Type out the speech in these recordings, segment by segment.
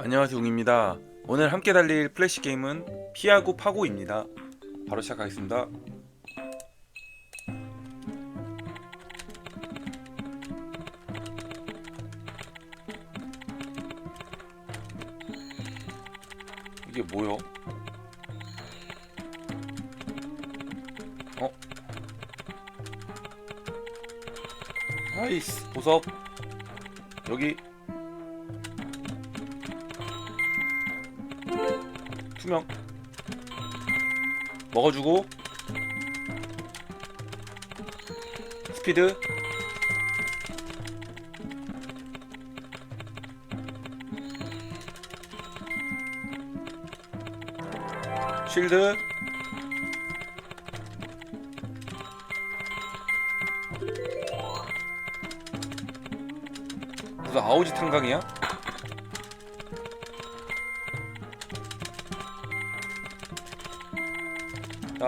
안녕하세요 웅입니다. 오늘 함께 달릴 플래시 게임은 피하고 파고입니다. 바로 시작하겠습니다. 이게 뭐요? 어? 나이스 보석. 여기 투명 먹어주고 스피드 쉴드 무슨 아오지 탄강이야?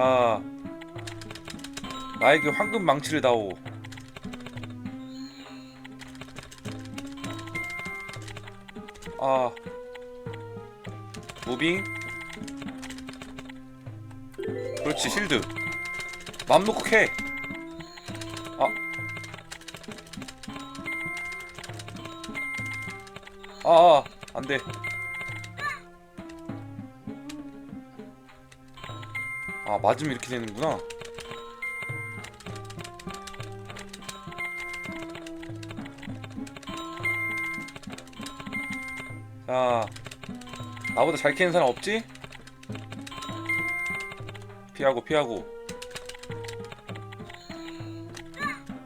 자, 나에게 황금 망치를 다오. 아, 무빙. 그렇지 실드. 맘 놓고 캐. 아, 아, 아, 안 돼. 아 맞으면 이렇게 되는구나. 자 나보다 잘 캐는 사람 없지? 피하고 피하고.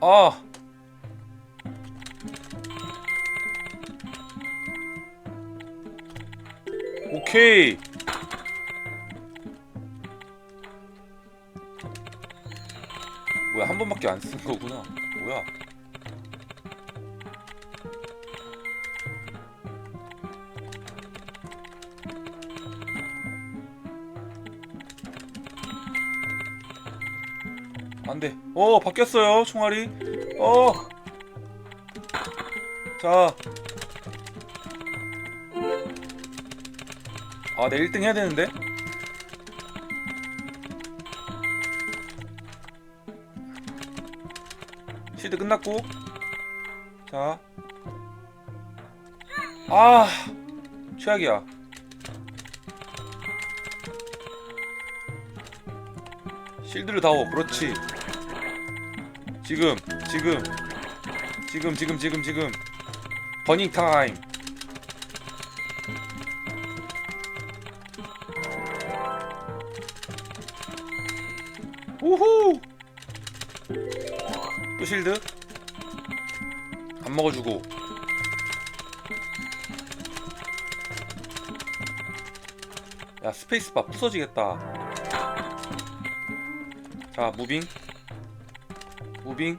아! 오케이 번밖에 안 쓴 거구나. 뭐야? 안 돼. 어 바뀌었어요 총알이. 어 자. 아, 내 1등 해야 되는데? 실드 끝났고 자 아, 최악이야. 실드를 다오. 그렇지. 지금, 지금, 지금, 지금, 지금, 지금. 버닝 타임. 우후. 또 실드. 안 먹어주고. 야 스페이스바 부서지겠다 자 무빙 무빙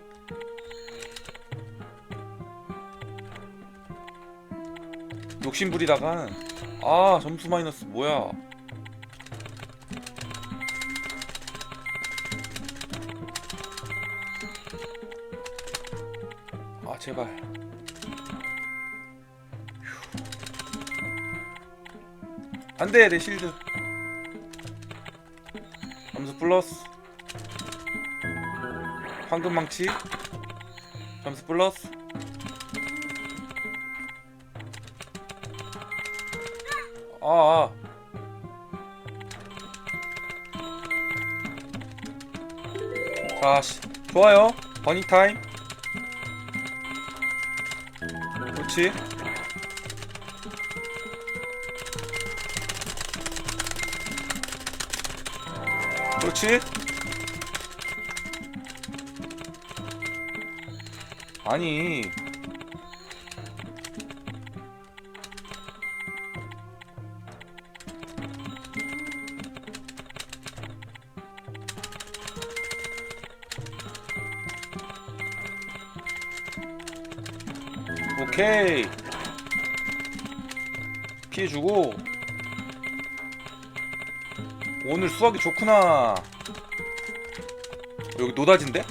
욕심 부리다가 아 점수 마이너스 뭐야 아 제발. 안돼 내 실드. 점수 플러스. 황금망치. 점수 플러스. 아 아. 자 시, 좋아요. 버니 타임 그렇지. 그렇지. 아니 오케이. 피해 주고. 오늘 수학이 좋구나. 여기 노다진데?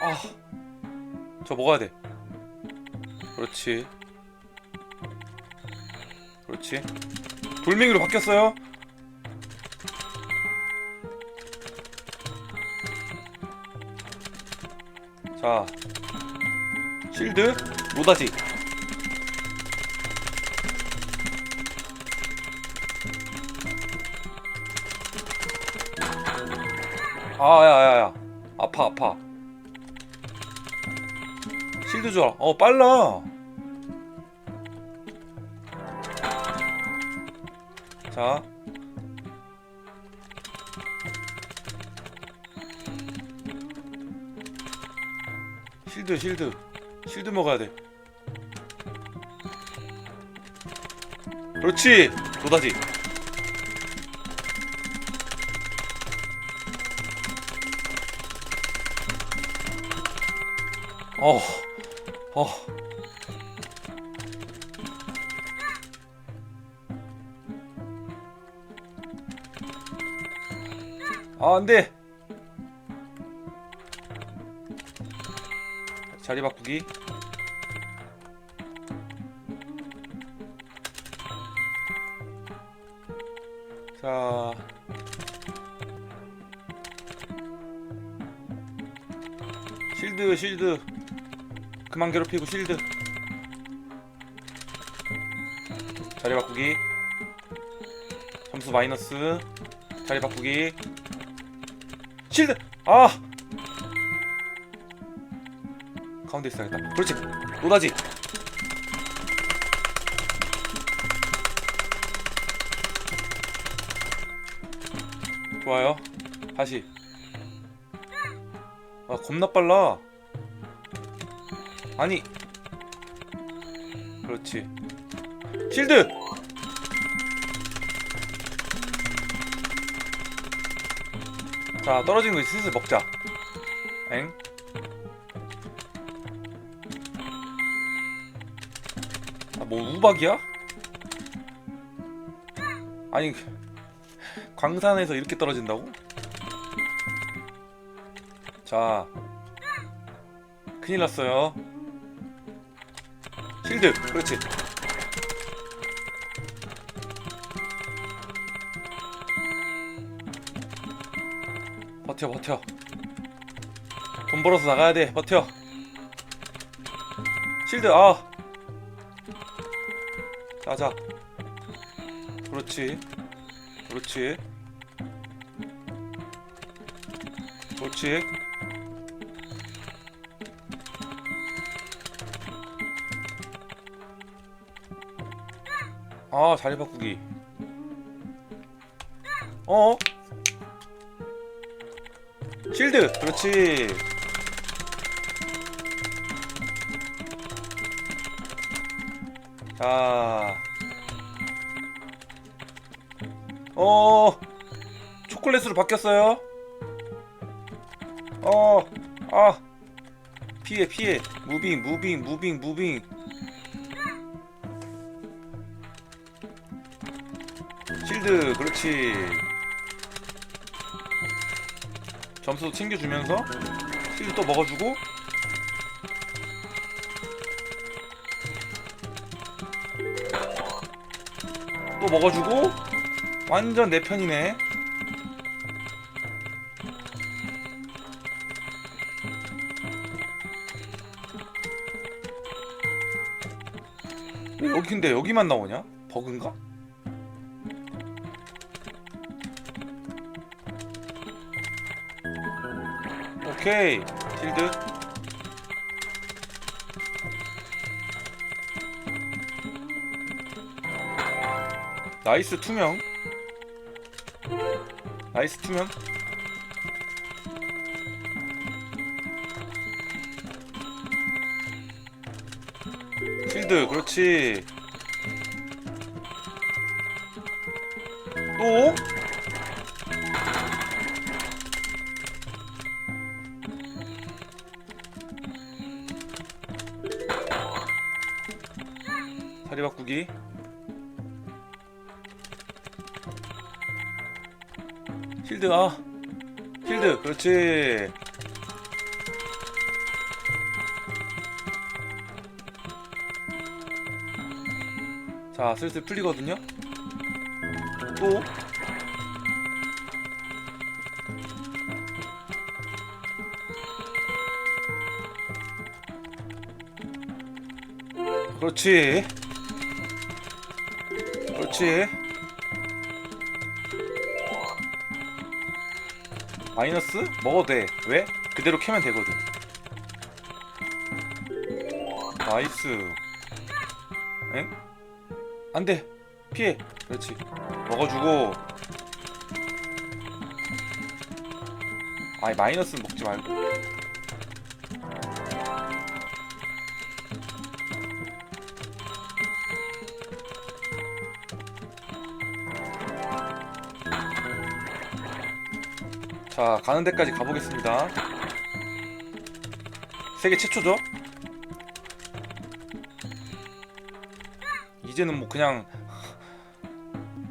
아저 먹어야 돼. 그렇지. 그렇지. 돌멩이로 바뀌었어요 자 실드 노다지. 아, 아야야야. 아파 아파. 실드 줘라. 어 빨라. 자 실드 실드 실드 먹어야 돼 그렇지 노다지 어, 어. 아, 안 돼. 자리 바꾸기. 자. 실드, 실드. 그만 괴롭히고 실드 자리 바꾸기 점수 마이너스 자리 바꾸기 실드 아 가운데 있어야겠다. 그렇지. 노다지. 좋아요. 다시. 아 겁나 빨라. 아니. 그렇지. 실드! 자 떨어지는 거 슬슬 먹자. 엥 뭐 우박이야? 아니 광산에서 이렇게 떨어진다고? 자 큰일 났어요. 실드 그렇지. 버텨 버텨. 돈 벌어서 나가야 돼 버텨. 실드 아 자자. 그렇지. 그렇지. 그렇지. 아 자리 바꾸기. 어? 실드! 그렇지 자 어, 초콜릿으로 바뀌었어요. 어, 아, 피해, 피해, 무빙, 무빙, 무빙, 무빙. 실드, 그렇지. 점수 챙겨주면서 실드 또 먹어주고. 또 먹어주고 완전 내 편이네. 왜 여기 근데 여기만 나오냐? 버그인가? 오케이 실드 나이스 투명. 나이스 투명. 실드 그렇지. 또? 자리 바꾸기 힐드 아 어. 힐드 그렇지. 자 슬슬 풀리거든요. 또. 그렇지. 그렇지. 마이너스? 먹어도 돼. 왜? 그대로 캐면 되거든. 나이스. 엥? 안 돼. 피해. 그렇지. 먹어주고. 아이 마이너스 먹지 말고 자 가는 데까지 가보겠습니다 세계 최초죠? 이제는 뭐 그냥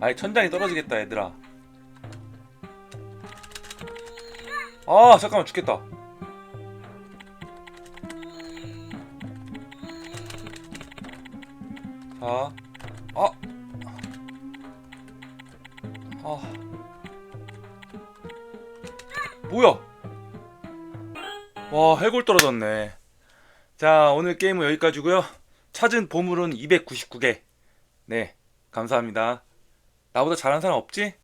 아예 천장이 떨어지겠다 얘들아 아 잠깐만 죽겠다 자 아! 아 뭐야? 와 해골 떨어졌네. 자 오늘 게임은 여기까지고요. 찾은 보물은 299개. 네 감사합니다. 나보다 잘하는 사람 없지?